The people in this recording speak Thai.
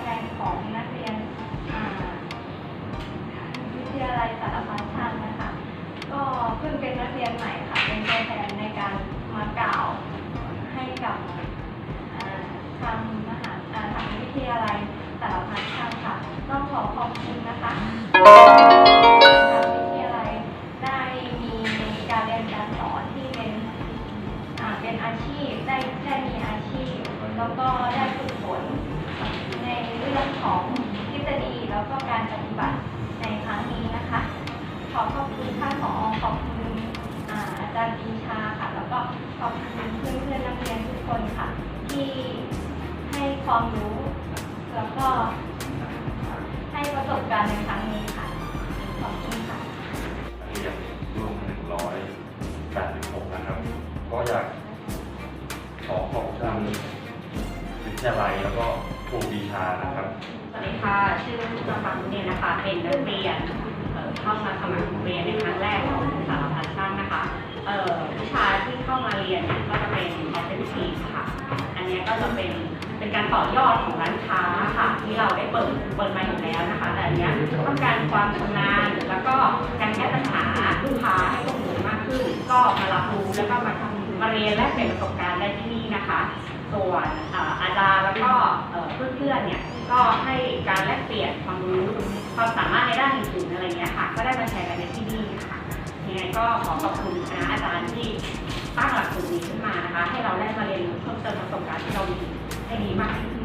แทนของนักเรียนวิทยาลัยสารพัดช่างนะคะ ก็เพิ่งเป็นนักเรียนใหม่ค่ะ เป็นตัวแทนในการมากล่าวให้กับทางมหาทางวิทยาลัยสารพัดช่างค่ะ ต้องขอขอบคุณนะคะการเรียนการสอนที่เป็นอาชีพได้ได้มีอาชีพ แล้วก็ได้ฝึกฝนในเรื่องของทฤษฎีแล้วก็การปฏิบัติในครั้งนี้นะคะ ขอขอบคุณท่านผอขอบคุณอาจารย์ปีชาค่ะ แล้วก็ขอบคุณเพื่อนเพื่อนๆนักเรียนทุกคนค่ะ ที่ให้ความรู้แล้วก็ให้ประสบการณ์ในครั้งนี้ค่ะ ขอบคุณค่ะเรียนร่วม186นะครับ ก็อยากขอขอบคุณ ทยาลัยแล้วก็ครูปีชานะครับ สวัสดีค่ะ ชื่อประพันธ์เนี่ยนะคะ เป็นนักเรียนเข้ามาสมัครเรียนในครั้งแรกของสารพัดช่างนะคะเอ่อวิชาที่เข้ามาเรียนก็จะเป็น Offensive ค่ะ อันเนี้ยก็จะเป็นเป็นการต่อยอดของร้านค้าค่ะ ที่เราได้เปิดเปิดมาอยู่แล้วนะคะ แต่อันเนี้ยต้องการความชำนาญแล้วก็การแก้ปัญหาลูกค้าให้ตรงจุดมากขึ้น ก็มารับรู้แล้วก็มาทำมาเรียนและเปลี่ยนประสบการณ์ได้ที่นี่นะคะ ส่วนอาจารย์แล้วก็เอ่อเพื่อนๆเนี่ยก็ให้การแลกเปลี่ยนความรู้ความสามารถในด้านอื่นๆอะไรเงี้ยค่ะ ก็ได้มาแชร์กันในที่นี่ค่ะยังไงก็ขอขอบคุณคณะอาจารย์ที่ตั้งหลักสูตรนี้ขึ้นมานะคะ ให้เราได้มาเรียนรู้เพิ่มเติมประสบการณ์ที่เรามีให้ดีมากขึ้น